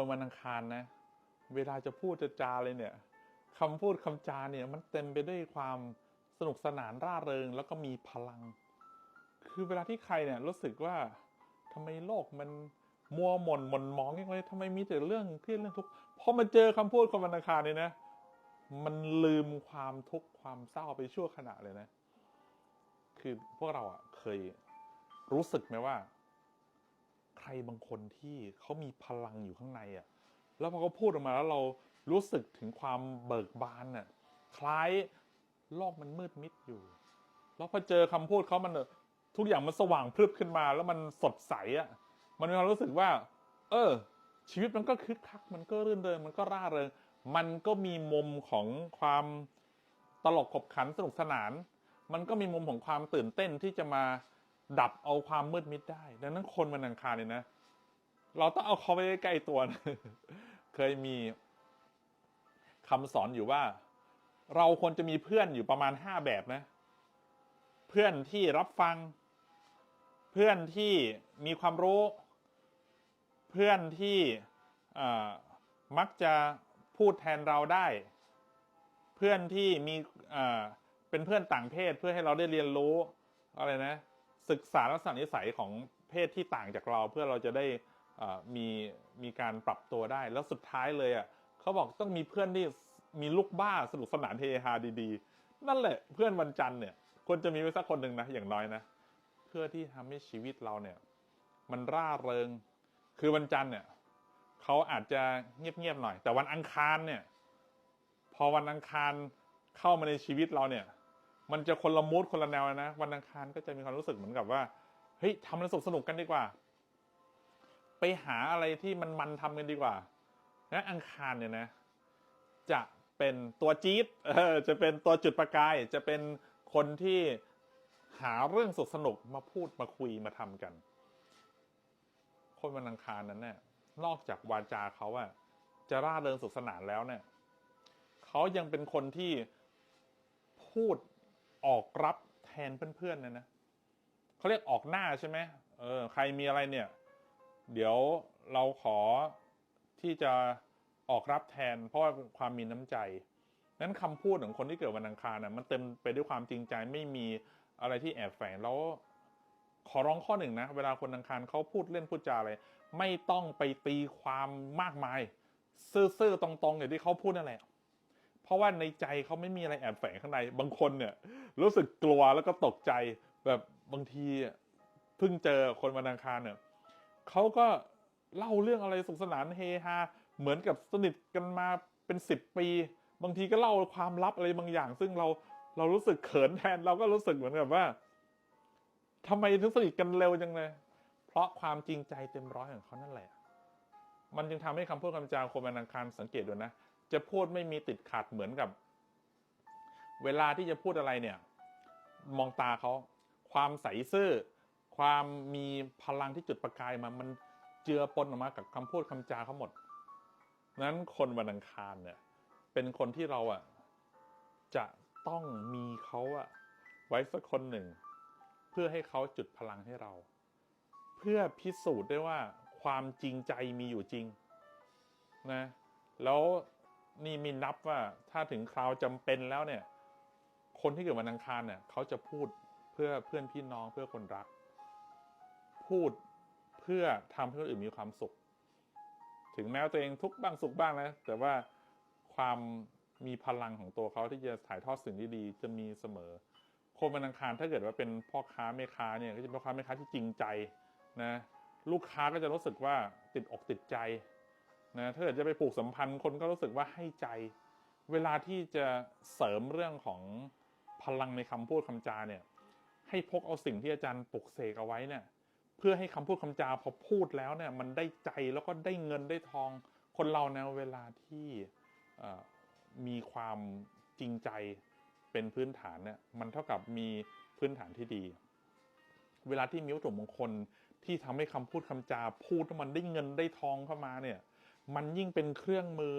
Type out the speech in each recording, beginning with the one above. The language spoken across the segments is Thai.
คนวันอังคารนะ เวลาจะพูดจะจาเลยเนี่ยคำพูดคำจาเนี่ยมันเต็มไปด้วยความสนุกสนานร่าเริงแล้วก็มีพลัง คือเวลาที่ใครเนี่ยรู้สึกว่าทำไมโลกมันมัวหม่นหม่นมองยังไงทำไมมีแต่เรื่องเครียดเรื่องทุกข์พอมาเจอคำพูดคนวันอังคารเนี่ยนะ มันลืมความทุกข์ความเศร้าไปชั่วขณะเลยนะ คือพวกเราอะเคยรู้สึกไหมว่า ใครบางคนที่เขามีพลังอยู่ข้างในอะแล้วพอเขาพูดออกมาแล้วเรารู้สึกถึงความเบิกบานน่ะคล้ายโลกมันมืดมิดอยู่ แล้วพอเจอคำพูดเขามันทุกอย่างมันสว่างพรึบขึ้นมา แล้วมันสดใสอะมันมีความรู้สึกว่า เออ ชีวิตมันก็คึกคัก มันก็รื่นเริงมันก็ร่าเริงมันก็มีมุมของความตลกขบขันสนุกสนาน มันก็มีมุมของความตื่นเต้นที่จะมา ดับเอาความมืดมิดได้ ดังนั้นคนวันอังคารเนี่ยนะ เราต้องเอาเขาไปใกล้ตัวนะเคยมีคำสอนอยู่ว่า เราควรจะมีเพื่อนอยู่ประมาณห้าแบบนะ เพื่อนที่รับฟัง เพื่อนที่มีความรู้ เพื่อนที่มักจะพูดแทนเราได้ เพื่อนที่มีเป็นเพื่อนต่างเพศเพื่อให้เราได้เรียนรู้อะไรนะ ศึกษาลักษณะนิสัยของเพศที่ต่างจากเราเพื่อเราจะได้มีมีการปรับตัวได้ แล้วสุดท้ายเลยอะเขาบอกต้องมีเพื่อนที่มีลูกบ้าสนุกสนานเฮฮาดีๆ นั่นแหละเพื่อนวันจันทร์เนี่ยควรจะมีไว้สักคนหนึ่งนะอย่างน้อยนะเพื่อที่ทำให้ชีวิตเราเนี่ย มันร่าเริง คือวันจันทร์เนี่ยเขาอาจจะเงียบๆหน่อย แต่วันอังคารเนี่ย พอวันอังคารเข้ามาในชีวิตเราเนี่ย มันจะคนละมูดคนละแนวนะ วันอังคารก็จะมีความรู้สึกเหมือนกับว่า เฮ้ยทำอะไรสนุกสนุกกันดีกว่า ไปหาอะไรที่มันมันทำกันดีกว่าและอังคารเนี่ยนะ จะเป็นตัวจี๊ดจะเป็นตัวจุดประกาย จะเป็นคนที่หาเรื่องสนุกสนุกมาพูดมาคุยมาทำกัน คนวันอังคารนั้นเนี่ยนอกจากวาจาเขาอะจะร่าเริงสุขสนานแล้วเนี่ยเขายังเป็นคนที่พูด ออกรับแทนเพื่อนๆเนี่ยนะเขาเรียกออกหน้าใช่ไหมเออใครมีอะไรเนี่ย เดี๋ยวเราขอที่จะออกรับแทน เพราะความมีน้ำใจนั้นคำพูดของคนที่เกิดวันอังคารน่ะมันเต็มไปด้วยความจริงใจไม่มีอะไรที่แอบแฝงแล้ว ขอร้องข้อหนึ่งนะ เวลาคนอังคารเขาพูดเล่นพูดจาอะไรไม่ต้องไปตีความมากมาย ซื่อๆตรงๆอย่างที่เขาพูดนั่นแหละ ราะว่าในใจเขาไม่มีอะไรแอบแฝงข้างใน บางคนเนี่ย รู้สึกกลัวแล้วก็ตกใจแบบบางทีเพิ่งเจอคนวันอังคารเนี่ยเขาก็เล่าเรื่องอะไรสุขสนานเฮฮาเหมือนกับสนิทกันมาเป็นสิบปี บางทีก็เล่าความลับอะไรบางอย่าง ซึ่งเราเรารู้สึกเขินแทนเราก็รู้สึกเหมือนกับว่าทำไมถึงสนิทกันเร็วจังเลย เพราะความจริงใจเต็มร้อยของเขานั่นแหละ มันจึงทำให้คำพูดคำจาคนวันอังคารสังเกตดูนะ จะพูดไม่มีติดขัดเหมือนกับ เวลาที่จะพูดอะไรเนี่ย มองตาเขาความใสซื่อ ความมีพลังที่จุดประกายมามันเจือปนออกมากับคำพูดคำจาเขาหมดนั้นคนวันอังคารเนี่ย เป็นคนที่เราอะจะต้องมีเขาอะไว้สักคนหนึ่ง เพื่อให้เขาจุดพลังให้เรา เพื่อพิสูจน์ได้ว่าความจริงใจมีอยู่จริงนะ แล้ว นี่มีนับว่าถ้าถึงคราวจำเป็นแล้วเนี่ย คนที่เกิดวันอังคารเนี่ยเขาจะพูดเพื่อเพื่อนพี่น้องเพื่อคนรัก พูดเพื่อทำให้คนอื่นมีความสุข ถึงแม้ว่าตัวเองทุกข์บ้างสุขบ้างนะแต่ว่าความมีพลังของตัวเขาที่จะถ่ายทอดสิ่งที่ดีจะมีเสมอ คนวันอังคารถ้าเกิดว่าเป็นพ่อค้าแม่ค้าเนี่ยก็จะเป็นพ่อค้าแม่ค้าที่จริงใจนะลูกค้าก็จะรู้สึกว่าติดอกติดใจ นะถ้าเกิดจะไปผูกสัมพันธ์คนก็รู้สึกว่าให้ใจ เวลาที่จะเสริมเรื่องของพลังในคำพูดคำจาเนี่ย ให้พกเอาสิ่งที่อาจารย์ปลุกเสกเอาไว้เนี่ย เพื่อให้คำพูดคำจาพอพูดแล้วเนี่ย มันได้ใจแล้วก็ได้เงินได้ทอง คนเราในเวลาที่มีความจริงใจเป็นพื้นฐานเนี่ย มันเท่ากับมีพื้นฐานที่ดี เวลาที่มีวัตถุมงคลที่ทำให้คำพูดคำจาพูดมันได้เงินได้ทองเข้ามาเนี่ย มันยิ่งเป็นเครื่องมือ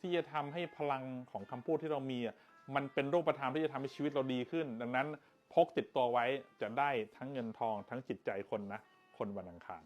ที่จะทำให้พลังของคำพูดที่เรามีอะมันเป็นรูปธรรมที่จะทำให้ชีวิตเราดีขึ้น ดังนั้นพกติดตัวไว้จะได้ทั้งเงินทองทั้งจิตใจคนนะ คนวันอังคาร